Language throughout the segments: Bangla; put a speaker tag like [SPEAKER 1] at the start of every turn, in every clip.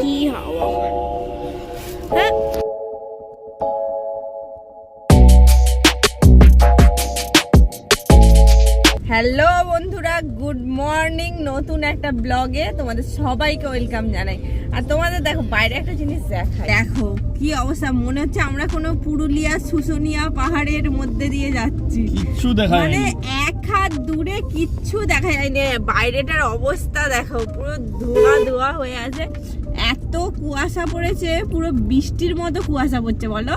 [SPEAKER 1] কি হাওয়া হ্যাঁ হ্যালো বন্ধুরা গুড মর্নিং নতুন একটা ব্লগে তোমাদের সবাইকে ওয়েলকাম জানাই। আর তোমাদের দেখো বাইরে একটা জিনিস দেখাই। দেখো কি অবস্থা? মনে হচ্ছে আমরা কোনো পুরুলিয়া শুশুনিয়া পাহাড়ের মধ্যে দিয়ে যাচ্ছি।
[SPEAKER 2] কিচ্ছু দেখা
[SPEAKER 1] মানে এক হাত দূরে কিচ্ছু দেখা যায়নি। বাইরেটার অবস্থা দেখো পুরো ধোয়া ধোয়া হয়ে আছে। এত কুয়াশা পড়েছে, পুরো বৃষ্টির মতো কুয়াশা পড়ছে, বলো।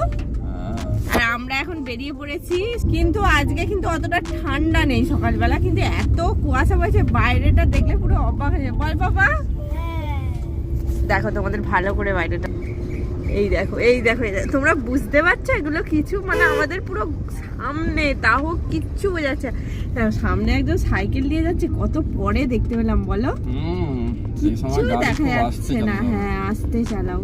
[SPEAKER 1] আর আমরা এখন বেরিয়ে পড়েছি, কিন্তু আজকে কিন্তু অতটা ঠান্ডা নেই সকালবেলা, কিন্তু এত কুয়াশা পড়েছে, বাইরেটা দেখলে পুরো অবাক হয়ে বল বাবা। দেখো তোমাদের ভালো করে বাইরেটা। এই দেখো এই দেখো। তোমরা বুঝতে পারছ এগুলো কিছু? মানে আমাদের পুরো সামনে, তাও কিচ্ছু বোঝাচ্ছে সামনে একজন সাইকেল দিয়ে যাচ্ছে, কত পরে দেখতে পেলাম, বলো।
[SPEAKER 2] হুম।
[SPEAKER 1] কিচ্ছু দেখা যাচ্ছে না হ্যাঁ আসতে চালাও।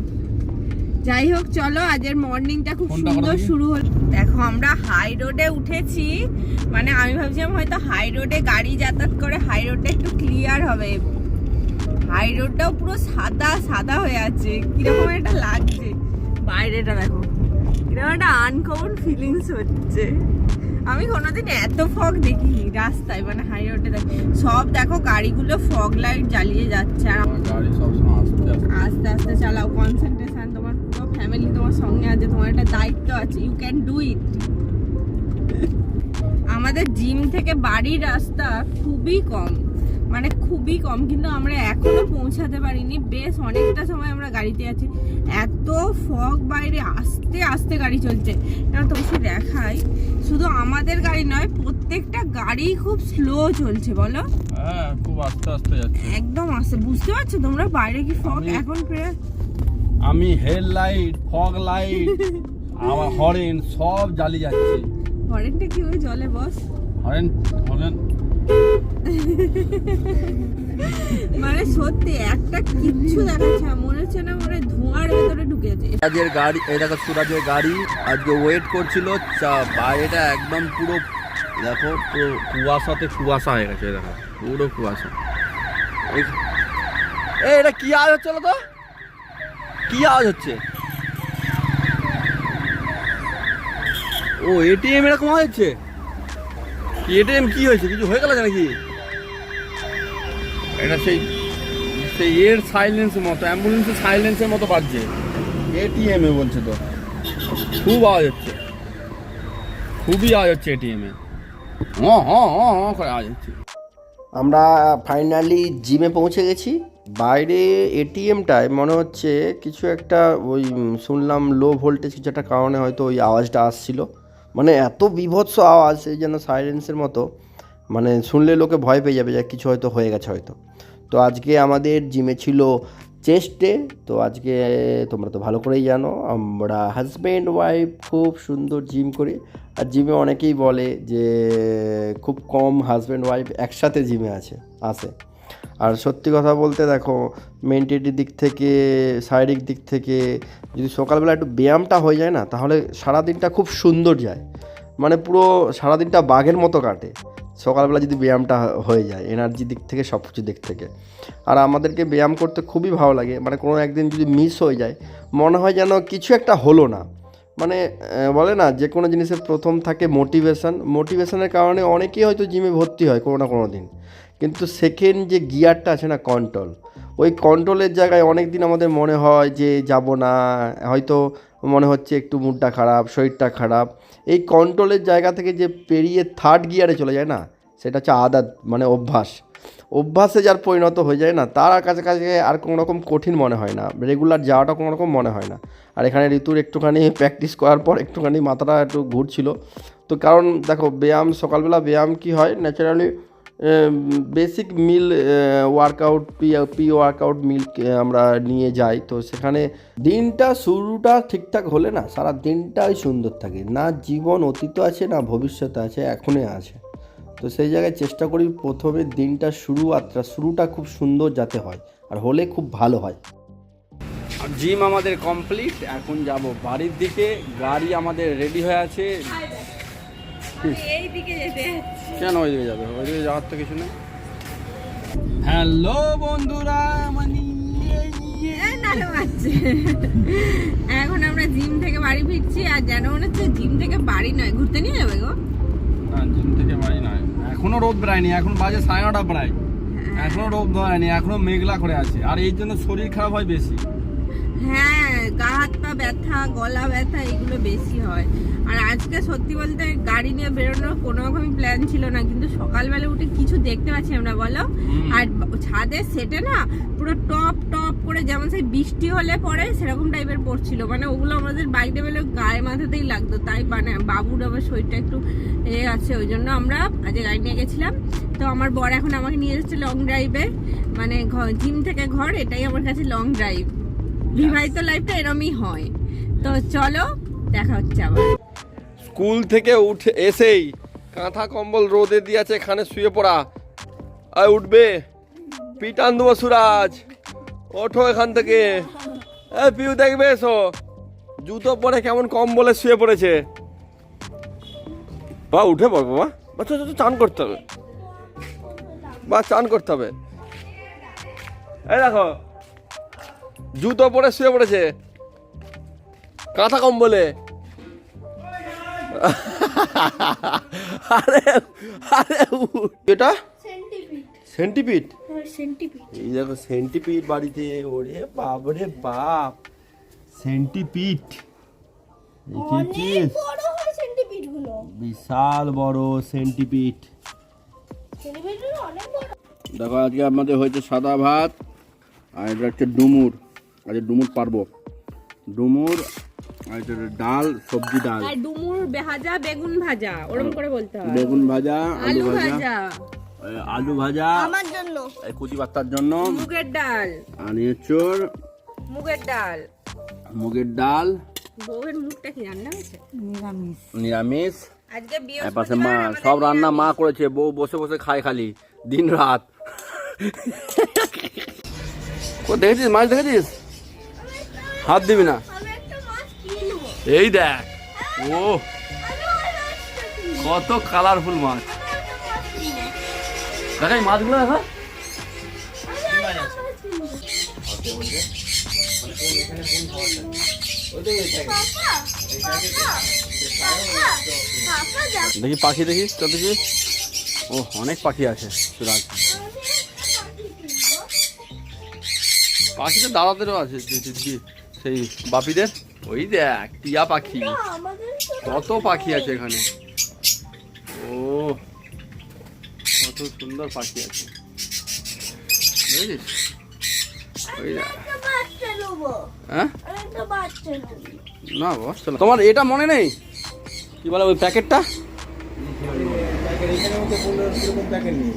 [SPEAKER 1] যাই হোক চলো আজের মর্নিংটা খুব সুন্দর শুরু হলো দেখো আমরা হাই রোডে উঠেছি। মানে আমি ভাবছিলাম হয়তো হাই রোডে গাড়ি যাতায়াত করে হাই রোডটা একটু ক্লিয়ার হবে। হাই রোডটাও পুরো সাদা সাদা হয়ে আছে। কীরকম একটা লাগছে। বাইরেটা দেখো কীরকম একটা আনকমন ফিলিংস হচ্ছে। আমি কোনোদিন এত ফগ দেখিনি রাস্তায় মানে হাই রোডে দেখ সব দেখো গাড়িগুলো ফগ লাইট জ্বালিয়ে যাচ্ছে আর
[SPEAKER 2] গাড়ি সবসময় আস্তে আস্তে
[SPEAKER 1] আস্তে আস্তে চালাও কনসেন্ট্রেশন তোমার পুরো ফ্যামিলি তোমার সঙ্গে আছে তোমার একটা দায়িত্ব আছে ইউ ক্যান ডু ইট আমাদের জিম থেকে বাড়ির রাস্তা খুবই কম মানে খুবই কম কিন্তু আমরা এখনও পৌঁছাতে পারিনি বেশ অনেকটা সময় আমরা গাড়িতে আছি। এত ফগ বাইরে আস্তে আস্তে গাড়ি চলছে। এবার তোমাকে দেখাই শুধু আমাদের গাড়ি নয় প্রত্যেকটা গাড়ি খুব স্লো চলছে বলো?
[SPEAKER 2] হ্যাঁ খুব আস্তে আস্তে যাচ্ছে।
[SPEAKER 1] একদম আস্তে। বুঝতে পারছ তোমরা? বাইরে কি ফগ এখন প্রায়
[SPEAKER 2] আমি হেড লাইট ফগ লাইট আমার হরেন সব জ্বালিয়ে যাচ্ছে।
[SPEAKER 1] হরেনটা কি ওই জলে বস
[SPEAKER 2] হরেন হরেন
[SPEAKER 1] মানে সত্যি, একটা কিচ্ছু দেখাচ্ছে মনে হচ্ছে না মনে ধোঁয়ার ভেতরে ঢুকেছে।
[SPEAKER 3] সুরাজের গাড়ি, এই দেখো সুরাজের গাড়ি, আজকে ওয়েট করছিল বাইরেটা একদম পুরো, দেখো, পুরো কুয়াশাতে কুয়াশা হয়ে গেছে দেখো, পুরো কুয়াশা। এই এটা কি আওয়াজ হচ্ছে তো? কি আওয়াজ হচ্ছে? ও এটিএম এরকম হচ্ছে এটিএম কি হয়েছে? কিছু হয়ে গেল নাকি?
[SPEAKER 2] এটা সেই সেই এর সাইলেন্সের মতো অ্যাম্বুলেন্সের সাইলেন্সের মতো বাজছে। এটিএমে বলছে তো। খুব আওয়াজ হচ্ছে। খুবই আওয়াজ হচ্ছে এটিএমে হ্যাঁ হ্যাঁ হ্যাঁ হ্যাঁ করে আওয়াজ হচ্ছে।
[SPEAKER 3] আমরা ফাইনালি জিমে পৌঁছে গেছি। বাইরে এটিএমটায় মনে হচ্ছে কিছু একটা ওই শুনলাম লো ভোল্টেজ কিছু একটা কারণে হয়তো ওই আওয়াজটা আসছিল। মানে এত বিভৎস আওয়াজ এই যেন সাইলেন্সের মতো। মানে শুনলে লোকে ভয় পেয়ে যাবে যে কিছু হয়তো হয়ে গেছে হয়তো। তো আজকে আমাদের জিমে ছিল চেস্ট তো আজকে তোমরা তো ভালো করেই জানো, আমরা হাজব্যান্ড ওয়াইফ খুব সুন্দর জিম করি। আর জিমে অনেকেই বলে যে, খুব কম হাজব্যান্ড ওয়াইফ একসাথে জিমে আছে আসে আর সত্যি কথা বলতে দেখো মেন্টালিটির দিক থেকে, শারীরিক দিক থেকে, যদি সকালবেলা একটু ব্যায়ামটা হয়ে যায় না, তাহলে সারাদিনটা খুব সুন্দর যায়। মানে পুরো সারাদিনটা বাঘের মতো কাটে। সকালবেলা যদি ব্যায়ামটা হয়ে যায় এনার্জি দিক থেকে সব কিছু দিক থেকে। আর আমাদেরকে ব্যায়াম করতে খুবই ভালো লাগে। মানে কোনো একদিন যদি মিস হয়ে যায়, মনে হয় যেন কিছু একটা হলো না। মানে বলে না, যে কোনো জিনিসের প্রথম থাকে মোটিভেশন মোটিভেশানের কারণে অনেকেই হয়তো জিমে ভর্তি হয় কোনো না কোনো দিন। কিন্তু সেকেন্ড যে গিয়ারটা আছে না কন্ট্রোল ওই কন্ট্রোলের জায়গায় অনেক দিন আমাদের মনে হয় যে যাব না। হয়তো মনে হচ্ছে একটু মুডটা খারাপ, শরীরটা খারাপ। এই কন্ট্রোলের জায়গা থেকে যে পেরিয়ে থার্ড গিয়ারে চলে যায় না, সেটা হচ্ছে আদাত মানে অভ্যাস। অভ্যাসে যার পরিণত হয়ে যায় না, তার কাছে কাছে আর কোনো রকম কঠিন মনে হয় না রেগুলার যাওয়াটা কোনো রকম মনে হয় না। আর এখানে ঋতুর একটুখানি প্র্যাকটিস করার পর একটুখানি মাথাটা একটু ঘুরছিল। তো কারণ দেখো, ব্যায়াম, সকালবেলা ব্যায়াম কি হয় naturally basic meal workout P P workout meal আমরা নিয়ে যাই। তো সেখানে দিনটা শুরুটা ঠিকঠাক হলে না, সারা দিনটাই সুন্দর থাকে। না জীবন অতীত আছে, না ভবিষ্যতে আছে, এখনই আছে। তো সেই জায়গায় চেষ্টা করি প্রথমে দিনটা শুরুয়াতটা শুরুটা খুব সুন্দর যাতে হয়, আর হলে খুব ভালো হয়।
[SPEAKER 2] আর জিম আমাদের কমপ্লিট, এখন যাব বাড়ির দিকে। গাড়ি আমাদের রেডি হয়ে আছে।
[SPEAKER 1] এই দিকে যেতে যাচ্ছি।
[SPEAKER 2] কেন যাবে? যাওয়ার তো কিছু নেই। হ্যালো বন্ধুরা মানে ইয়ে,
[SPEAKER 1] মারছে। এখন আমরা জিম থেকে বাড়ি ফিরছি আর যেন মনে হচ্ছে জিম থেকে বাড়ি নয়। ঘুরতে নিয়ে যাবে গো?
[SPEAKER 2] না জিম থেকে বাড়ি নয়। এখনও রোদ বেড়ায়নি এখন বাজে সাড়ে নটা প্রায়। এখনও রোদ বেড়ায়নি এখনও মেঘলা করে আছে। আর এই জন্য শরীর খারাপ হয় বেশি।
[SPEAKER 1] হ্যাঁ গা হাত পা ব্যথা গলা ব্যথা এগুলো বেশি হয়। আর আজকে সত্যি বলতে গাড়ি নিয়ে বেরোনোর কোনো রকমই প্ল্যান ছিল না কিন্তু সকালবেলা উঠে কিছু দেখতে পাচ্ছি আমরা বলো? আর ছাদের সেটে না পুরো টপ টপ করে যেমন সেই বৃষ্টি হলে পরে সেরকম টাইপের পড়ছিল। মানে ওগুলো আমাদের বাইরে বেলে গায়ে মাথাতেই লাগতো তাই মানে বাবুর আবার শরীরটা একটু এ আছে ওই জন্য আমরা আজকে গাড়ি নিয়ে গেছিলাম। তো আমার বর এখন আমাকে নিয়ে যাচ্ছে লং ড্রাইভে মানে জিম থেকে ঘর এটাই আমার কাছে লং ড্রাইভ বিবাহিত লাইফটা এরমই হয়। তো চলো দেখা হচ্ছে আবার।
[SPEAKER 3] স্কুল থেকে উঠে এসেই কাঁথা কম্বল রোদে দিয়েছে এখানে শুয়ে পড়া। আর উঠবে। পিটান দেবো সুরাজ। ওঠো এখান থেকে। এ পিউ দেখবে এসো। জুতো পরে কেমন কম্বলে শুয়ে পড়েছে। বা উঠে পড় বাবা। বাচ্চা তো চান করতে হবে। বা চান করতে হবে। এই দেখো জুতো পরে শুয়ে পড়েছে। কাঁথা কম্বলে আরে আরে এটা?
[SPEAKER 4] সেন্টিপিড
[SPEAKER 3] সেন্টিপিড এই দেখো সেন্টিপিড বাড়িতে ওরে বাপ। রে বাপ
[SPEAKER 4] হয়গুলো
[SPEAKER 3] বিশাল বড়
[SPEAKER 4] বড়।
[SPEAKER 2] দেখো আজকে আমাদের হয়েছে সাদা ভাত আর এটা হচ্ছে ডুমুর। আজকে ডুমুর পারব। ডুমুর ডাল সবজি ডাল।
[SPEAKER 1] আর ডুমুর ভাজা বেগুন ভাজা ওরকম করে বলতে হয়।
[SPEAKER 2] বেগুন ভাজা আলু ভাজা আলু ভাজা
[SPEAKER 4] আমার জন্য।
[SPEAKER 2] এই কচি বাচ্চার জন্য।
[SPEAKER 1] মুগের ডাল।
[SPEAKER 2] আর চোর।
[SPEAKER 1] মুগের ডাল।
[SPEAKER 2] মুগের ডাল।
[SPEAKER 1] বউয়ের মুখটা কি রান্না হয়েছে?
[SPEAKER 2] নিরামিষ।
[SPEAKER 1] আজকে
[SPEAKER 2] এর পাশে মা সব রান্না মা করেছে বউ বসে বসে খায় খালি দিন রাত। কো দেখেছিস মাছ দেখেছিস? হাত দিবি না। এই দেখ। ও। কত কালারফুল মাছ।
[SPEAKER 4] মাছ কিনবো।
[SPEAKER 2] মাছগুলো দেখা
[SPEAKER 4] দেখ
[SPEAKER 2] দেখি পাখি দেখি তো দেখি। ও অনেক পাখি আছে সুরাজ।
[SPEAKER 4] পাখি
[SPEAKER 2] তো দাদাদেরও আছে যে- সেই বাপিদের? ওই দেখ টিয়া পাখি। কত পাখি আছে এখানে। ও কত সুন্দর পাখি আছে। বুঝেছিস? ওই দেখ। হ্যাঁ? না বস চলো। তোমার এটা মনে নেই? কি বলে ওই প্যাকেটটা?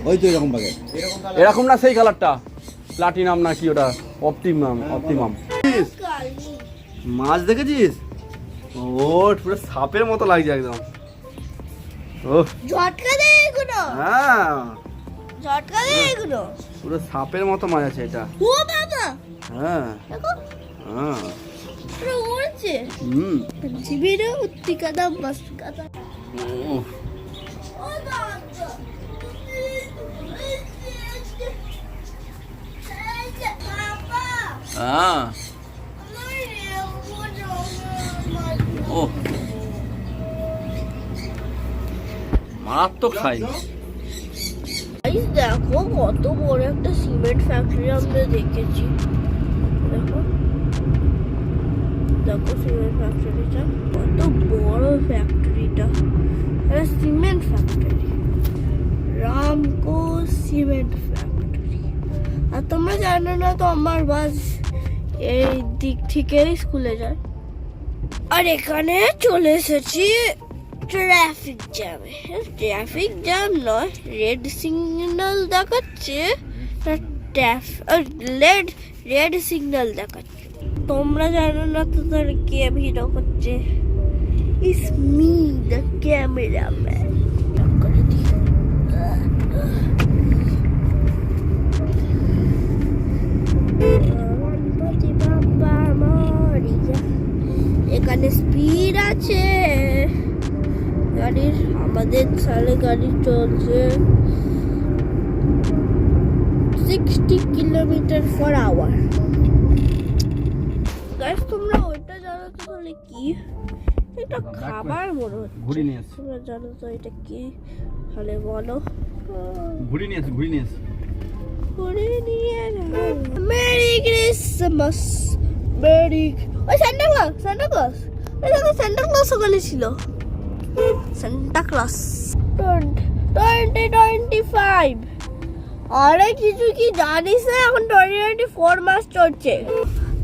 [SPEAKER 5] ওই তো এরকম প্যাকেট
[SPEAKER 2] এরকম না সেই কালারটা প্লাটিনাম না কি ওটা? অপটিমাম অপটিমাম মাছ দেখেছিস? ও পুরো সাপের মতো লাগছে একদম। ও
[SPEAKER 4] ঝটকা দে এগুলো।
[SPEAKER 2] হ্যাঁ।
[SPEAKER 4] ঝটকা দে এগুলো।
[SPEAKER 2] পুরো সাপের মতো মাছ আছে এটা।
[SPEAKER 4] ও বাবা।
[SPEAKER 2] হ্যাঁ।
[SPEAKER 4] দেখো।
[SPEAKER 2] হ্যাঁ।
[SPEAKER 4] পুরো উড়ছে।
[SPEAKER 2] হুম।
[SPEAKER 4] জীবিরে উত্তিকাদা
[SPEAKER 2] ও
[SPEAKER 4] ও
[SPEAKER 2] হ্যাঁ ও মারাত্মক খাই
[SPEAKER 4] দেখো কত বড় একটা সিমেন্ট ফ্যাক্টরি আমরা দেখেছি। দেখো। দেখো সিমেন্ট ফ্যাক্টরিটা কত বড় ফ্যাক্টরিটা cement factory Ramco cement factory আর তোমরা জানো না তো, আমার বাস এই দিক থেকে স্কুলে যায়। আর এখানে চলে এসেছি ট্রাফিক জ্যামে। ট্রাফিক জ্যাম নয় রেড সিগন্যাল দেখাচ্ছে। রেড রেড সিগন্যাল দেখাচ্ছে। তোমরা জানো না তো তার কে ভিডিও করছে? ইস মি দ্য ক্যামেরাম্যান আমাদের সালে গাড়ি চলছে সিক্সটি কিলোমিটার ফর আওয়ার তোমরা ওইটা জানো তো তাহলে কি? এটা খাবার মনে
[SPEAKER 2] নিয়ে
[SPEAKER 4] তোমরা জানো তো এটা কি? তাহলে বলো।
[SPEAKER 2] ঘুড়ি নিয়ে ঘুড়ি নিয়ে এসছি
[SPEAKER 4] নিয়ে মেরি ক্রিসমাস মেরি ওই সান্টা ক্লজ সান্টা ক্লজ ওই দেখো ওখানে ছিল। Santa Claus twenty twenty five আরে কিছু কি জানিস না? এখন টোয়েন্টি টোয়েন্টি ফোর মাস চলছে।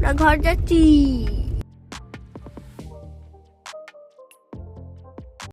[SPEAKER 4] না ঘর যাচ্ছি।